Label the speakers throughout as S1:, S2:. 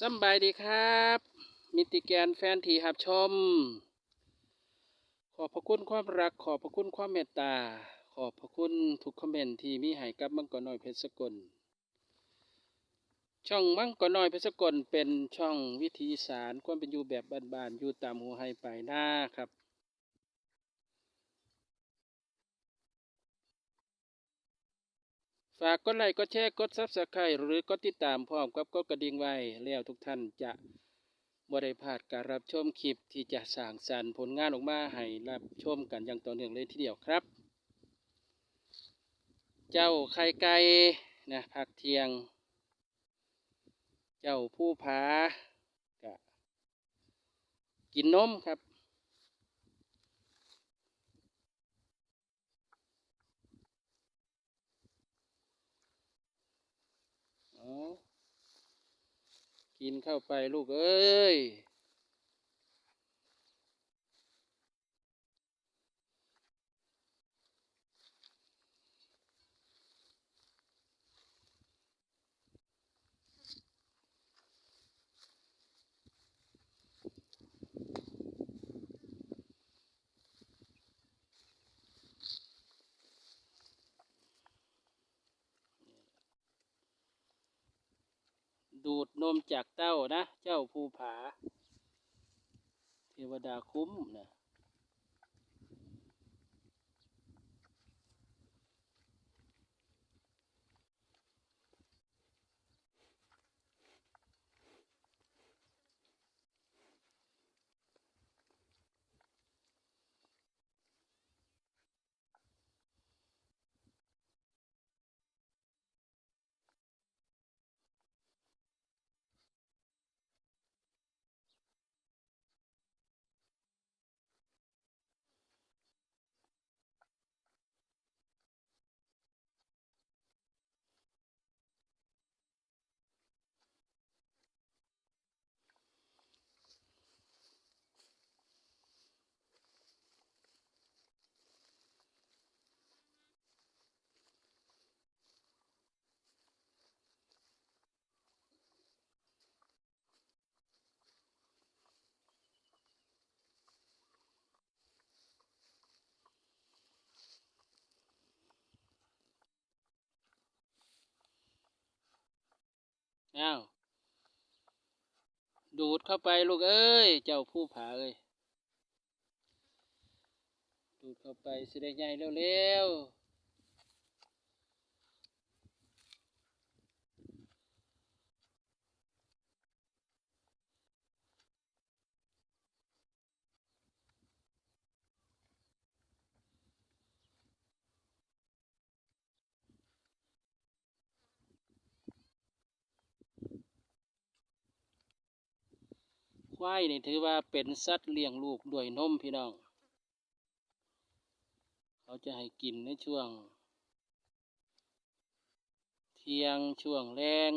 S1: สบายดีครับ มิติแกนแฟนทีหับชม ขอบพระคุณความรัก ขอบพระคุณความเมตตา ขอบพระคุณทุกคอมเมนต์ที่มีให้กับมังกรน้อยเพชรสกล ช่องมังกรน้อยเพชรสกลเป็นช่องวิถีอีสารความเป็นอยู่แบบบ้านๆอยู่ตามหัวไฮไปหน้าครับ ฝากกดไลค์กดแชร์กดซับสไครต์หรือกดติดตามพร้อมกับกดกระดิ่งไว้แล้วทุกท่านจะบ่ได้พลาดการรับชมคลิปที่จะสร้างสรรค์ผลงานออกมาให้รับชมกันอย่างต่อเนื่องเลยทีเดียวครับ เจ้าไข่ไก่นะพักเทียง เจ้าผู้ผากะกินนมครับ เอา กินเข้าไปลูกเอ้ย ดูดนมจากเต้านะ เจ้าภูผา เทวดาคุ้มนะ อ้าวดูดเข้าไปลูกเอ้ย เจ้าผู้ผาเอ้ยดูดเข้าไปสิได้ใหญ่เร็วๆ ควายนี่ถือว่าเป็นสัตว์เลี้ยงลูกด้วยนมพี่น้อง เขาจะให้กินในช่วง เที่ยงช่วงแรง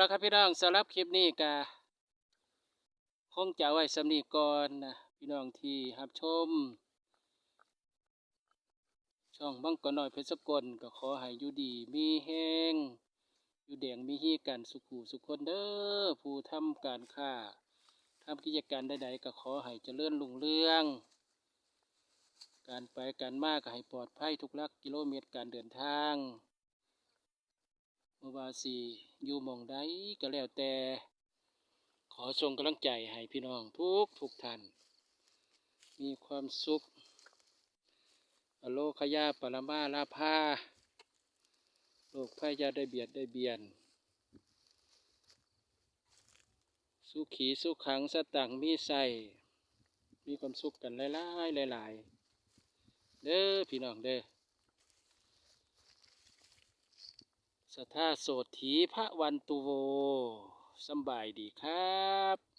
S1: ละครับพี่น้องสำหรับคลิปนี้กะคงจะเอาไว้สำนีก่อนนะพี่น้องที่รับชม ช่องบังกอน้อยเพชรสกลก็ขอให้อยู่ดีมีแห้งอยู่แดงมีฮีกันสุขุสุขคนเด้อผู้ทำการค้าทำกิจการใดๆก็ขอให้เจริญรุ่งเรือง การไปการมาก็ให้ปลอดภัยทุกลักกิโลเมตรการเดินทาง เมื่ว่าสิอยู่มองใดก็แล้วแต่ ขอส่งกำลังใจให้พี่น้องทุกทุกท่านมีความสุข อโลขยาปรมาลาภาโลกพยาได้เบียดได้เบียน สุขีสุขังสตังมีใส่มีความสุขกันหลายๆหลายๆเด้อพี่น้องเด้อ สทธาโสธีพระวันตุโวสบายดีครับ